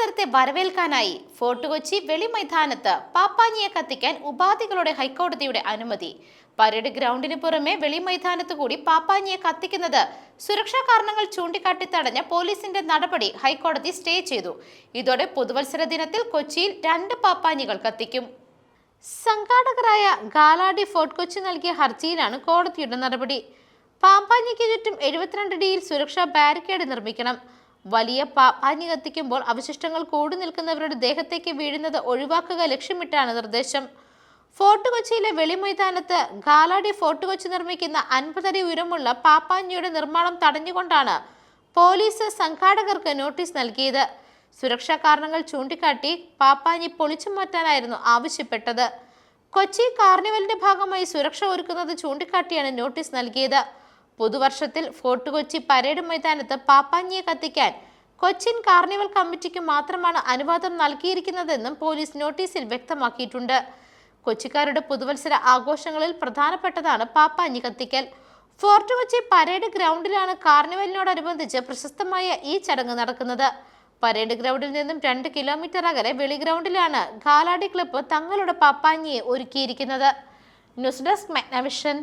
പുതുവത്സരത്തെ വരവേൽക്കാനായി fort Kochi വെളിമൈതാനത്ത് പാപ്പാഞ്ഞിയെ കത്തിക്കാൻ ഉപാധികളുടെ ഹൈക്കോടതിയുടെ അനുമതി. പരേഡ് ഗ്രൗണ്ടിന് പുറമെ വെളിമൈതാനത്ത് കൂടി പാപ്പാഞ്ഞിയെ കത്തിക്കുന്നത് സുരക്ഷാ കാരണങ്ങൾ ചൂണ്ടിക്കാട്ടി തടഞ്ഞ പോലീസിന്റെ നടപടി ഹൈക്കോടതി സ്റ്റേ ചെയ്തു. ഇതോടെ പുതുവത്സര ദിനത്തിൽ കൊച്ചിയിൽ രണ്ട് പാപ്പാഞ്ഞികൾ കത്തിക്കും. സംഘാടകരായ ഗാലാഡി ഫോർട്ട് കൊച്ചി നൽകിയ ഹർജിയിലാണ് കോടതിയുടെ നടപടി. പാമ്പാഞ്ഞിക്ക് ചുറ്റും എഴുപത്തിരണ്ട് ഡിയിൽ സുരക്ഷാ ബാരിക്കേഡ് നിർമ്മിക്കണം. വലിയ പാപ്പാഞ്ഞി കത്തിക്കുമ്പോൾ അവശിഷ്ടങ്ങൾ കൂടി നിൽക്കുന്നവരുടെ ദേഹത്തേക്ക് വീഴുന്നത് ഒഴിവാക്കുക ലക്ഷ്യമിട്ടാണ് നിർദ്ദേശം. ഫോർട്ട് കൊച്ചിയിലെ വെളിമൈതാനത്ത് ഗാലാടി ഫോർട്ട് കൊച്ചി നിർമ്മിക്കുന്ന അൻപതടി ഉയരമുള്ള പാപ്പാഞ്ഞിയുടെ നിർമ്മാണം തടഞ്ഞുകൊണ്ടാണ് പോലീസ് സംഘാടകർക്ക് നോട്ടീസ് നൽകിയത്. സുരക്ഷാ കാരണങ്ങൾ ചൂണ്ടിക്കാട്ടി പാപ്പാഞ്ഞി പൊളിച്ചു മാറ്റാനായിരുന്നു ആവശ്യപ്പെട്ടത്. കൊച്ചി കാർണിവലിന്റെ ഭാഗമായി സുരക്ഷ ഒരുക്കുന്നത് ചൂണ്ടിക്കാട്ടിയാണ് നോട്ടീസ് നൽകിയത്. പുതുവർഷത്തിൽ ഫോർട്ട് കൊച്ചി പരേഡ് മൈതാനത്ത് പാപ്പാഞ്ഞിയെ കത്തിക്കാൻ കൊച്ചിൻ കാർണിവൽ കമ്മിറ്റിക്ക് മാത്രമാണ് അനുവാദം നൽകിയിരിക്കുന്നതെന്നും പോലീസ് നോട്ടീസിൽ വ്യക്തമാക്കിയിട്ടുണ്ട്. കൊച്ചിക്കാരുടെ പുതുവത്സര ആഘോഷങ്ങളിൽ പ്രധാനപ്പെട്ടതാണ് പാപ്പാഞ്ഞി കത്തിക്കൽ. ഫോർട്ട് കൊച്ചി പരേഡ് ഗ്രൗണ്ടിലാണ് കാർണിവലിനോടനുബന്ധിച്ച് പ്രശസ്തമായ ഈ ചടങ്ങ് നടക്കുന്നത്. പരേഡ് ഗ്രൗണ്ടിൽ നിന്നും രണ്ട് കിലോമീറ്റർ അകലെ വെളി ഗ്രൗണ്ടിലാണ് ഗാലാടി ക്ലബ്ബ് തങ്ങളുടെ പാപ്പാഞ്ഞിയെ ഒരുക്കിയിരിക്കുന്നത്. News desk മെഗ്നവിഷൻ.